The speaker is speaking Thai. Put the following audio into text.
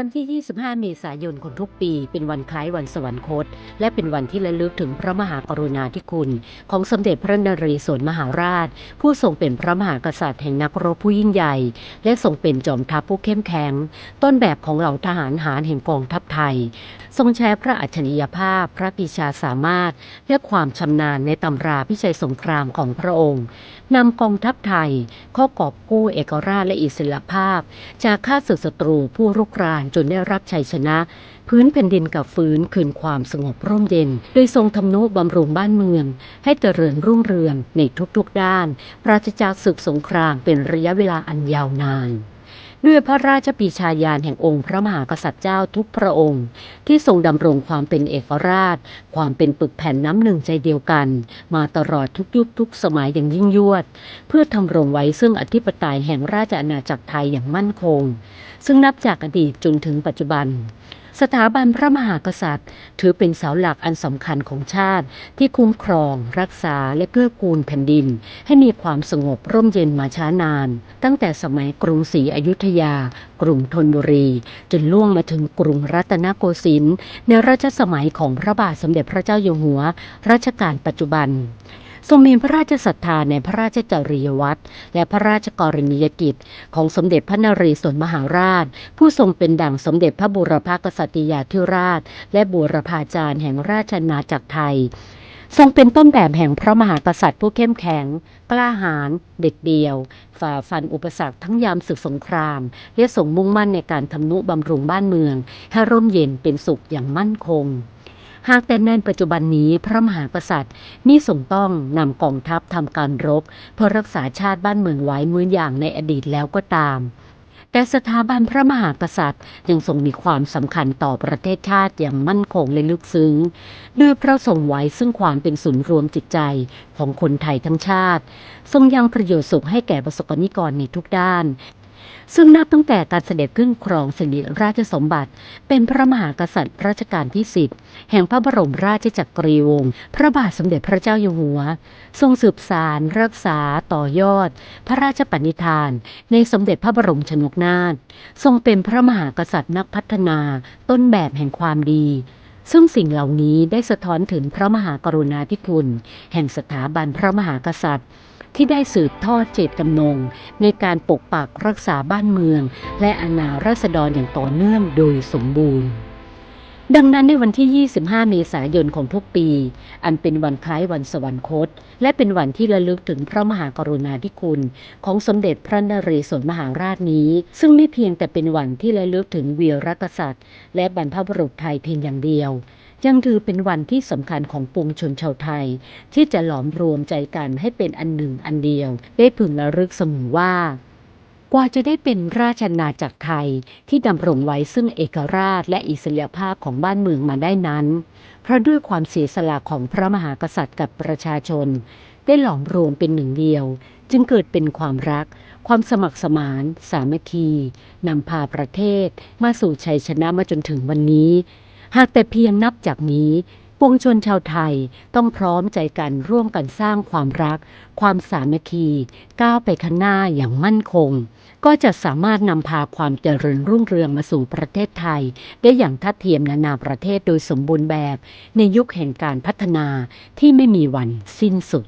วันที่ 25 เมษายนของทุกปี เป็นวันคล้ายวันสวรรคต และเป็นวันที่ระลึกถึงพระมหากรุณาธิคุณ ของสมเด็จพระนเรศวรมหาราช ผู้ทรงเป็นพระมหากษัตริย์แห่งนักรบผู้ยิ่งใหญ่ และทรงเป็นจอมทัพผู้เข้มแข็ง ต้นแบบของเหล่าทหารหารแห่งกองทัพไทย ทรงแชร์พระอัจฉริยภาพ พระปีชาสามารถ และความชำนาญในตำราพิชัยสงครามของพระองค์นำกองทัพไทยเข้ากอบกู้เอกราชและอิสรภาพ จากข้าศึกศัตรูผู้รุกรานจนได้รับชัยชนะ พื้นแผ่นดินกับฟื้นคืนความสงบร่มเย็น โดยทรงทำนุบำรุงบ้านเมือง ให้เจริญรุ่งเรืองในทุกๆด้าน ปราศจากศึกสงครามเป็นระยะเวลาอันยาวนาน ด้วยพระราชปีชาญาณแห่งองค์พระมหากษัตริย์เจ้าทุกพระองค์ ที่ทรงดำรงความเป็นเอกราช ความเป็นปึกแผ่นน้ำหนึ่งใจเดียวกัน มาตลอดทุกยุคทุกสมัยอย่างยิ่งยวด เพื่อทำรงไว้ซึ่งอธิปไตยแห่งราชอาณาจักรไทยอย่างมั่นคง ซึ่งนับจากอดีตจนถึงปัจจุบัน สถาบันพระมหากษัตริย์ ถือเป็นเสาหลักอันสำคัญของชาติ ที่คุ้มครอง รักษาและเกื้อกูลแผ่นดิน ให้มีความสงบร่มเย็นมาช้านาน ตั้งแต่สมัยกรุงศรีอยุธยา กรุงธนบุรี จนล่วงมาถึงกรุงรัตนโกสินทร์ในรัชสมัยของพระบาทสมเด็จพระเจ้าอยู่หัว รัชกาลปัจจุบัน ทรงมีพระราชศรัทธาในพระราชจริยวัตรและพระราชกรณียกิจ ของสมเด็จพระนเรศวรมหาราช ผู้ทรงเป็นดั่งสมเด็จพระบูรพกษัตริยาธิราช และบูรพาจารย์แห่งราชอาจักรไทย ทรงเป็นต้นแบบแห่งพระมหากษัตริย์ผู้เข้มแข็ง กล้าหาญเด็ดเดี่ยว ฝ่าฟันอุปสรรคทั้งยามศึกสงคราม และทรงมุ่งมั่นในการทำนุบำรุงบ้านเมือง ให้ร่มเย็นเป็นสุขอย่างมั่นคง หากแต่ในปัจจุบันนี้พระมหากษัตริย์มิทรงต้องนำกองทัพทำการรบ เพื่อรักษาชาติบ้านเมืองไว้เหมือนอย่างในอดีตแล้วก็ตามแต่สถาบันพระมหากษัตริย์ยังทรงมีความสำคัญต่อประเทศชาติอย่างมั่นคงและลึกซึ้งด้วยพระทรงไว้ซึ่งความเป็นศูนย์รวมจิตใจของคนไทยทั้งชาติ ทรงยังประโยชน์สุขให้แก่ประสบกนิกรในทุกด้าน ซึ่งนับตั้งแต่การเสด็จขึ้นครองสิริราชสมบัติ เป็นพระมหากษัตริย์รัชกาลที่สิบแห่งพระบรมราชจักรีวงศ์พระบาทสมเด็จพระเจ้าอยู่หัว ทรงสืบสารรักษาต่อยอด พระราชปณิธาน ในสมเด็จพระบรมชนกนาถทรงเป็นพระมหากษัตริย์นักพัฒนาต้นแบบแห่งความดี ซึ่งสิ่งเหล่านี้ได้สะท้อนถึงพระมหากรุณาธิคุณ แห่งสถาบันพระมหากษัตริย์ ที่ได้สืบทอดเจตจำนง ในการปกปักรักษาบ้านเมือง และอาณาราษฎรอย่างต่อเนื่องโดยสมบูรณ์ ดังนั้นในวันที่ 25 เมษายนของทุกปี อันเป็นวันคล้ายวันสวรรคต และเป็นวันที่ระลึกถึงพระมหากรุณาธิคุณ ของสมเด็จพระนเรศวรมหาราชนี้ ซึ่งไม่เพียงแต่เป็นวันที่ระลึกถึงวีรกษัตริย์ และบรรพบุรุษไทยเพียงอย่างเดียว ยังถือเป็นวันที่สำคัญของปวงชนชาวไทย ที่จะหลอมรวมใจกันให้เป็นอันหนึ่งอันเดียว ได้พึงระลึกเสมอว่า กว่าจะได้เป็นราชอาณาจักรไทยที่ดำรงไว้ซึ่งเอกราชและอิสรภาพของบ้านเมืองมาได้นั้น เพราะด้วยความเสียสละของพระมหากษัตริย์กับประชาชน ได้หลอมรวมเป็นหนึ่งเดียว จึงเกิดเป็นความรัก ความสมัครสมาน สามัคคีนำพาประเทศ มาสู่ชัยชนะมาจนถึงวันนี้ หากแต่เพียงนับจากนี้ ปวงชนชาวไทยต้องพร้อมใจกันร่วมกันสร้างความรัก ความสามัคคี ก้าวไปข้างหน้าอย่างมั่นคง ก็จะสามารถนำพาความเจริญรุ่งเรืองมาสู่ประเทศไทย ได้อย่างทัดเทียมนานาประเทศโดยสมบูรณ์แบบ ในยุคแห่งการพัฒนาที่ไม่มีวันสิ้นสุด